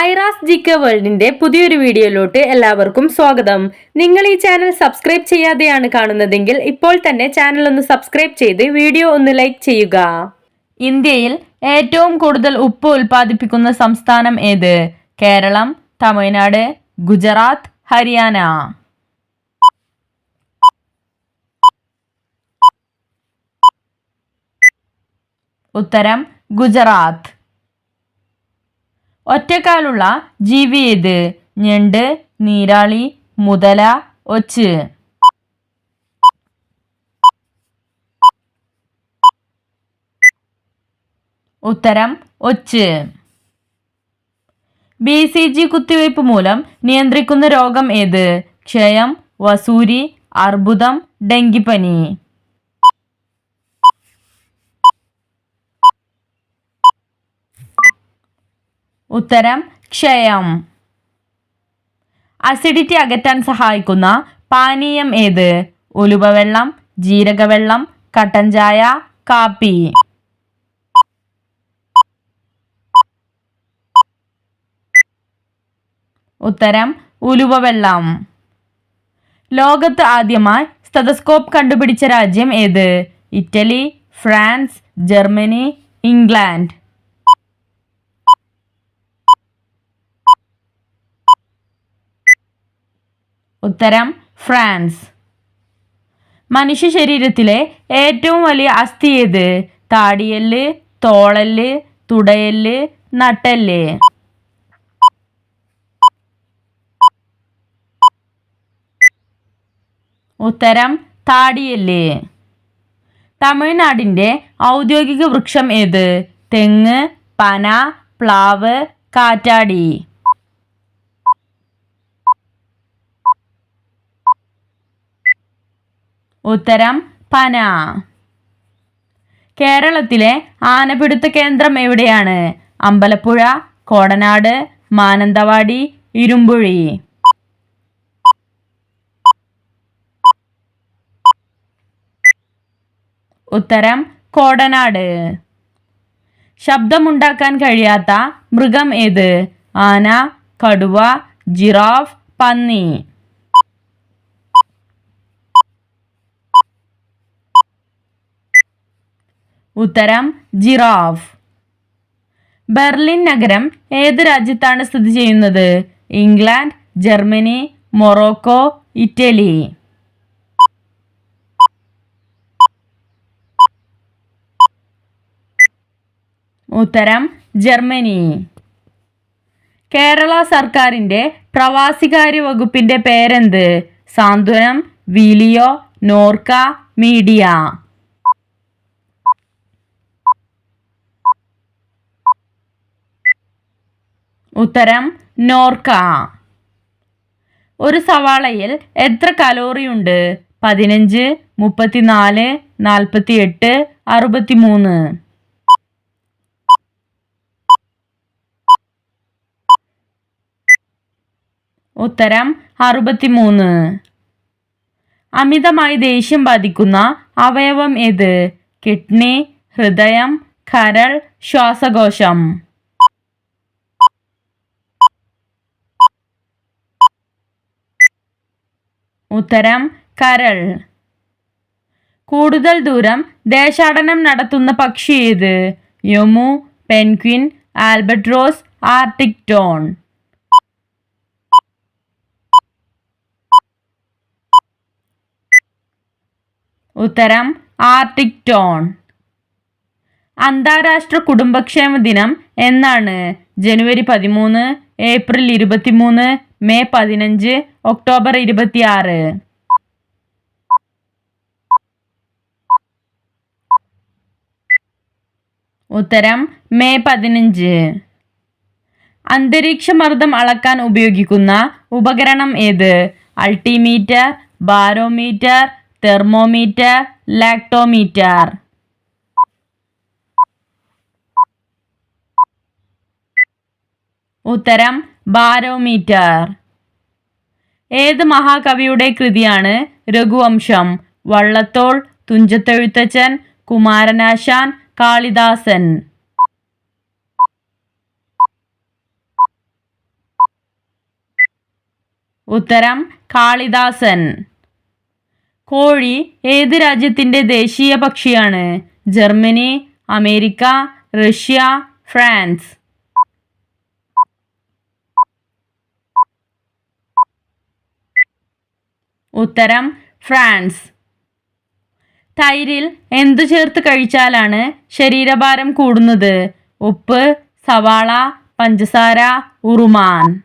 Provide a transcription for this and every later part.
ഐറാസ് ജിക്ക വേൾഡിന്റെ പുതിയൊരു വീഡിയോയിലോട്ട് എല്ലാവർക്കും സ്വാഗതം. നിങ്ങൾ ഈ ചാനൽ സബ്സ്ക്രൈബ് ചെയ്യാതെയാണ് കാണുന്നതെങ്കിൽ ഇപ്പോൾ തന്നെ ചാനൽ ഒന്ന് സബ്സ്ക്രൈബ് ചെയ്ത് വീഡിയോ ഒന്ന് ലൈക്ക് ചെയ്യുക. ഇന്ത്യയിൽ ഏറ്റവും കൂടുതൽ ഉപ്പ് ഉൽപ്പാദിപ്പിക്കുന്ന സംസ്ഥാനം ഏത്? കേരളം തമിഴ്നാട് ഗുജറാത്ത് ഹരിയാന. ഉത്തരം ഗുജറാത്ത്. ഒറ്റക്കാലുള്ള ജീവി ഏത്? ഞണ്ട് നീരാളി മുതല ഒച്ച്. ഉത്തരം ഒച്ച്. ബി സി ജി കുത്തിവയ്പ് മൂലം നിയന്ത്രിക്കുന്ന രോഗം ഏത്? ക്ഷയം വസൂരി അർബുദം ഡെങ്കിപ്പനി. ഉത്തരം ക്ഷയം. അസിഡിറ്റി അകറ്റാൻ സഹായിക്കുന്ന പാനീയം ഏത്? ഉലുവവെള്ളം ജീരകവെള്ളം കട്ടൻ ചായ കാപ്പി. ഉത്തരം ഉലുവവെള്ളം. ലോകത്ത് ആദ്യമായി സ്റ്റെതസ്കോപ്പ് കണ്ടുപിടിച്ച രാജ്യം ഏത്? Italy France Germany England. ഉത്തരം ഫ്രാൻസ്. മനുഷ്യ ശരീരത്തിലെ ഏറ്റവും വലിയ അസ്ഥി ഏത്? താടിയല്ല് തോളൽ തുടയല്ല് നട്ടൽ ഉത്തരം താടിയല്ല്. തമിഴ്നാടിന്റെ ഔദ്യോഗിക വൃക്ഷം ഏത്? തെങ്ങ് പന പ്ലാവ് കാറ്റാടി. ഉത്തരം പന. കേരളത്തിലെ ആനപിടുത്ത കേന്ദ്രം എവിടെയാണ്? അമ്പലപ്പുഴ കോടനാട് മാനന്തവാടി ഇരുമ്പുഴി. ഉത്തരം കോടനാട്. ശബ്ദമുണ്ടാക്കാൻ കഴിയാത്ത മൃഗം ഏത്? ആന കടുവ ജിറാഫ് പന്നി. ഉത്തരം ജിറാഫ്. ബെർലിൻ നഗരം ഏത് രാജ്യത്താണ് സ്ഥിതി ചെയ്യുന്നത്? England Germany Morocco Italy. ഉത്തരം ജർമ്മനി. കേരള സർക്കാരിന്റെ പ്രവാസികാര്യ വകുപ്പിന്റെ പേരെന്ത്? സാന്ത്വനം വീലിയോ നോർക്ക മീഡിയ. ഉത്തരം നോർക്ക. ഒരു സവാളയിൽ എത്ര കലോറി ഉണ്ട്? പതിനഞ്ച് മുപ്പത്തിനാല് നാൽപ്പത്തി എട്ട് അറുപത്തി മൂന്ന് ഉത്തരം അറുപത്തിമൂന്ന്. അമിതമായി ദേഷ്യം ബാധിക്കുന്ന അവയവം ഏത്? കിഡ്നി ഹൃദയം കരൾ ശ്വാസകോശം. ഉത്തരം കരൾ. കൂടുതൽ ദൂരം ദേശാടനം നടത്തുന്ന പക്ഷി ഏത്? Emu penguin albatross arctic tern. ഉത്തരം ആർട്ടിക് ടോൺ. അന്താരാഷ്ട്ര കുടുംബക്ഷേമ ദിനം എന്നാണ്. ജനുവരി പതിമൂന്ന് ഏപ്രിൽ ഇരുപത്തിമൂന്ന് മെയ് പതിനഞ്ച് ഒക്ടോബർ ഇരുപത്തിയാറ്. ഉത്തരം മെയ് പതിനഞ്ച്. അന്തരീക്ഷമർദ്ദം അളക്കാൻ ഉപയോഗിക്കുന്ന ഉപകരണം ഏത്? Altimeter barometer thermometer lactometer. ഉത്തരം ബാരോമീറ്റർ. ഏത് മഹാകവിയുടെ കൃതിയാണ് രഘുവംശം? വള്ളത്തോൾ തുഞ്ചത്തെഴുത്തച്ഛൻ കുമാരനാശാൻ കാളിദാസൻ. ഉത്തരം കാളിദാസൻ. കോഴി ഏത് രാജ്യത്തിന്റെ ദേശീയ പക്ഷിയാണ്? Germany America Russia France. ഉത്തരം ഫ്രാൻസ്. തൈരിൽ എന്തു ചേർത്ത് കഴിച്ചാലാണ് ശരീരഭാരം കൂടുന്നത്? ഉപ്പ് സവാള പഞ്ചസാര ഉറുമാൻ.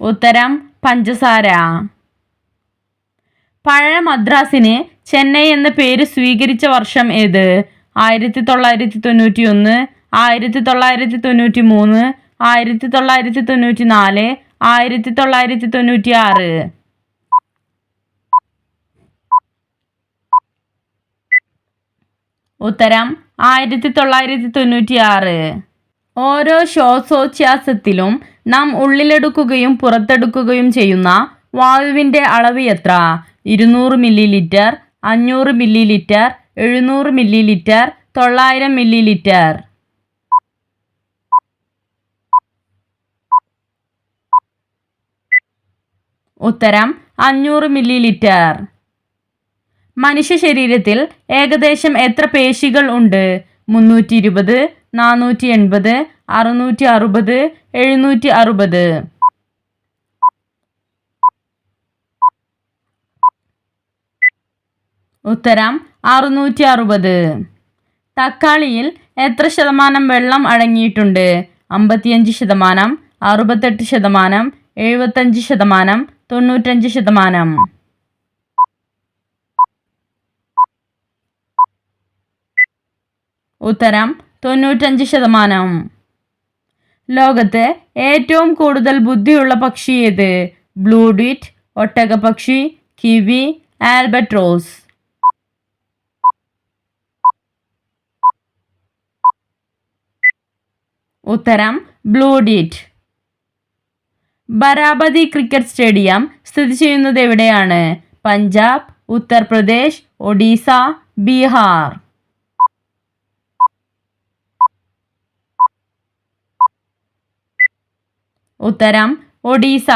ഉത്തരം പഞ്ചസാര. പഴയ മദ്രാസിന് ചെന്നൈ എന്ന പേര് സ്വീകരിച്ച വർഷം ഏത്? ആയിരത്തി തൊള്ളായിരത്തി തൊണ്ണൂറ്റി ഒന്ന് ആയിരത്തി തൊള്ളായിരത്തി തൊണ്ണൂറ്റി മൂന്ന് ആയിരത്തി തൊള്ളായിരത്തി തൊണ്ണൂറ്റി നാല് ആയിരത്തി തൊള്ളായിരത്തി തൊണ്ണൂറ്റി ആറ് ഉത്തരം ആയിരത്തി തൊള്ളായിരത്തി തൊണ്ണൂറ്റി ആറ് ഓരോ ശ്വാസോച്ഛ്വാസത്തിലും നാം ഉള്ളിലെടുക്കുകയും പുറത്തെടുക്കുകയും ചെയ്യുന്ന വായുവിന്റെ അളവ് എത്ര? ഇരുന്നൂറ് മില്ലി ലിറ്റർ അഞ്ഞൂറ് മില്ലി ലിറ്റർ എഴുന്നൂറ് മില്ലി ലിറ്റർ തൊള്ളായിരം മില്ലി ലിറ്റർ ഉത്തരം അഞ്ഞൂറ് മില്ലി ലിറ്റർ മനുഷ്യ ശരീരത്തിൽ ഏകദേശം എത്ര പേശികൾ ഉണ്ട്? മുന്നൂറ്റി ഇരുപത് നാനൂറ്റി എൺപത് അറുന്നൂറ്റി അറുപത് എഴുന്നൂറ്റി അറുപത് ഉത്തരം അറുന്നൂറ്റി അറുപത് തക്കാളിയിൽ എത്ര ശതമാനം വെള്ളം അടങ്ങിയിട്ടുണ്ട്? അമ്പത്തിയഞ്ച് ശതമാനം അറുപത്തെട്ട് ശതമാനം എഴുപത്തഞ്ച് ശതമാനം തൊണ്ണൂറ്റഞ്ച് ശതമാനം. ഉത്തരം തൊണ്ണൂറ്റഞ്ച് ശതമാനം. ലോകത്ത് ഏറ്റവും കൂടുതൽ ബുദ്ധിയുള്ള പക്ഷി ഏത്? ബ്ലൂഡിറ്റ് ഒട്ടകപക്ഷി കിവി ആൽബട്രോസ്. ഉത്തരം ബ്ലൂഡിറ്റ് ബരാബതി ക്രിക്കറ്റ് സ്റ്റേഡിയം സ്ഥിതി ചെയ്യുന്നത് എവിടെയാണ്? പഞ്ചാബ് ഉത്തർപ്രദേശ് ഒഡീസ ബീഹാർ. ഉത്തരം ഒഡീസ.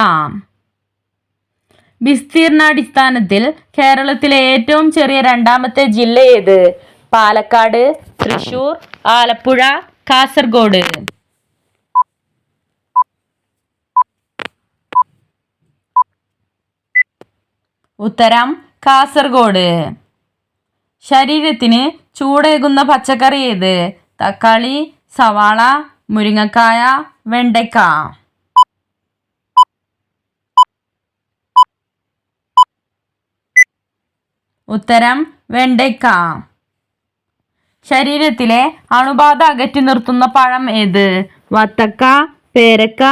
വിസ്തീർണാടിസ്ഥാനത്തിൽ കേരളത്തിലെ ഏറ്റവും ചെറിയ രണ്ടാമത്തെ ജില്ല ഏത്? പാലക്കാട് തൃശൂർ ആലപ്പുഴ കാസർഗോഡ്. ഉത്തരം കാസർഗോഡ്. ശരീരത്തിന് ചൂടേകുന്ന പച്ചക്കറി ഏത്? തക്കാളി സവാള മുരിങ്ങക്കായ വെണ്ടയ്ക്ക. ഉത്തരം വെണ്ടയ്ക്ക. ശരീരത്തിലെ അണുബാധ അകറ്റി നിർത്തുന്ന പഴം ഏത്? വത്തക്ക പേരക്ക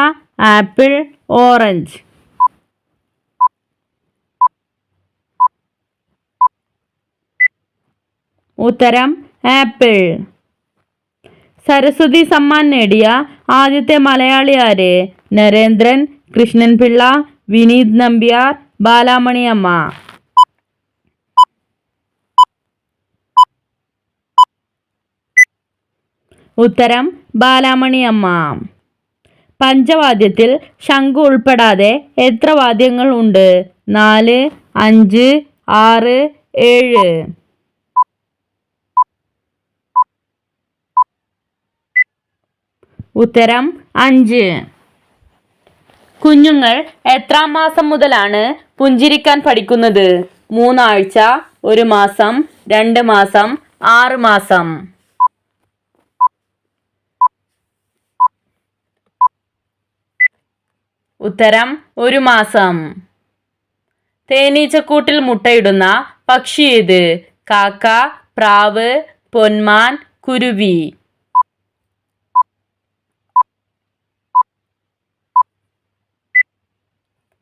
ആപ്പിൾ ഓറഞ്ച്. ഉത്തരം ആപ്പിൾ. സരസ്വതി സമ്മാൻ നേടിയ ആദ്യത്തെ മലയാളി ആര് നരേന്ദ്രൻ കൃഷ്ണൻപിള്ള വിനീത് നമ്പ്യാർ ബാലാമണി അമ്മ ഉത്തരം ബാലാമണി അമ്മ പഞ്ചവാദ്യത്തിൽ ശംഖു ഉൾപ്പെടാതെ എത്ര വാദ്യങ്ങൾ ഉണ്ട്? നാല് അഞ്ച് ആറ് ഏഴ്. ഉത്തരം അഞ്ച്. കുഞ്ഞുങ്ങൾ എത്രാം മാസം മുതലാണ് പുഞ്ചിരിക്കാൻ പഠിക്കുന്നത്? മൂന്നാഴ്ച ഒരു മാസം രണ്ട് മാസം ആറ് മാസം. ഉത്തരം ഒരു മാസം. തേനീച്ചക്കൂട്ടിൽ മുട്ടയിടുന്ന പക്ഷി ഏത്? കാക്ക പ്രാവ് പൊന്മാൻ കുരുവി.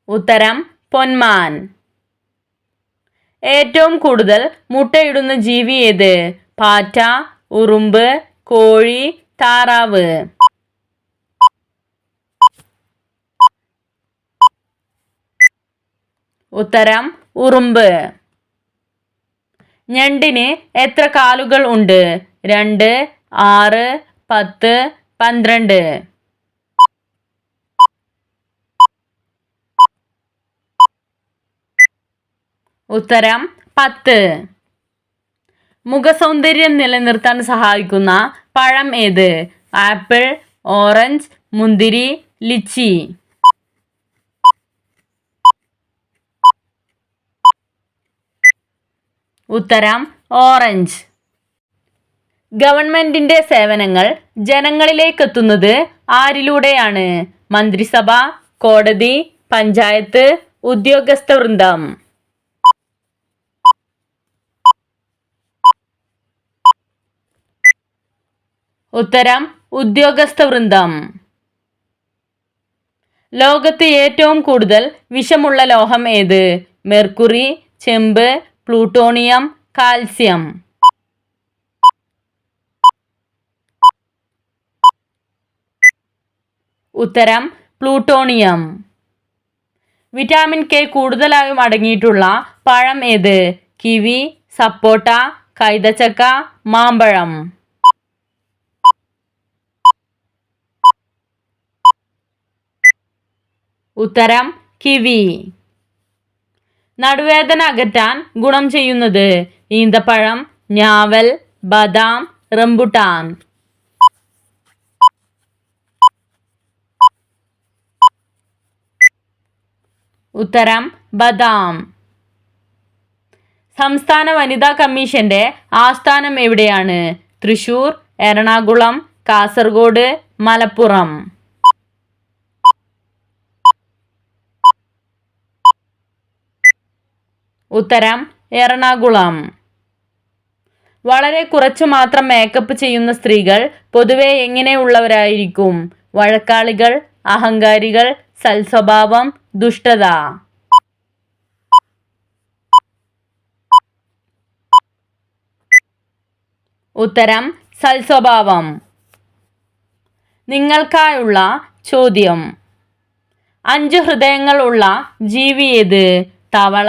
ഉത്തരം പൊന്മാൻ. ഏറ്റവും കൂടുതൽ മുട്ടയിടുന്ന ജീവി ഏത്? പാറ്റ ഉറുമ്പ് കോഴി താറാവ്. ഉത്തരം ഉറുമ്പ്. ഞണ്ടിന് എത്ര കാലുകൾ ഉണ്ട്? രണ്ട് ആറ് പത്ത് പന്ത്രണ്ട്. ഉത്തരം പത്ത്. മുഖസൗന്ദര്യം നിലനിർത്താൻ സഹായിക്കുന്ന പഴം ഏത്? ആപ്പിൾ ഓറഞ്ച് മുന്തിരി ലിച്ചി. ഉത്തരം ഓറഞ്ച്. ഗവൺമെന്റിന്റെ സേവനങ്ങൾ ജനങ്ങളിലേക്ക് എത്തുന്നത് ആരിലൂടെയാണ്? മന്ത്രിസഭ കോടതി പഞ്ചായത്ത് ഉദ്യോഗസ്ഥ വൃന്ദം. ഉത്തരം ഉദ്യോഗസ്ഥ വൃന്ദം ലോകത്ത് ഏറ്റവും കൂടുതൽ വിഷമുള്ള ലോഹം ഏത്? മെർക്കുറി ചെമ്പ് പ്ലൂട്ടോണിയം കാൽസ്യം. ഉത്തരം പ്ലൂട്ടോണിയം. വിറ്റാമിൻ കെ കൂടുതലായും അടങ്ങിയിട്ടുള്ള പഴം ഏത്? കിവി സപ്പോട്ട കൈതച്ചക്ക മാമ്പഴം. ഉത്തരം കിവി. നടുവേദന അകറ്റാൻ ഗുണം ചെയ്യുന്നത് ഈന്തപ്പഴം ഞാവൽ ബദാം റംബുട്ടാൻ. ഉത്തരം ബദാം. സംസ്ഥാന വനിതാ കമ്മീഷന്റെ ആസ്ഥാനം എവിടെയാണ്? തൃശൂർ എറണാകുളം കാസർഗോഡ് മലപ്പുറം. ഉത്തരം എറണാകുളം. വളരെ കുറച്ചു മാത്രം മേക്കപ്പ് ചെയ്യുന്ന സ്ത്രീകൾ പൊതുവെ എങ്ങനെയുള്ളവരായിരിക്കും വഴക്കാളികൾ അഹങ്കാരികൾ സൽസ്വഭാവം ദുഷ്ടത. ഉത്തരം സൽസ്വഭാവം. നിങ്ങൾക്കായുള്ള ചോദ്യം. അഞ്ച് ഹൃദയങ്ങൾ ഉള്ള ജീവി ഏത്? തവള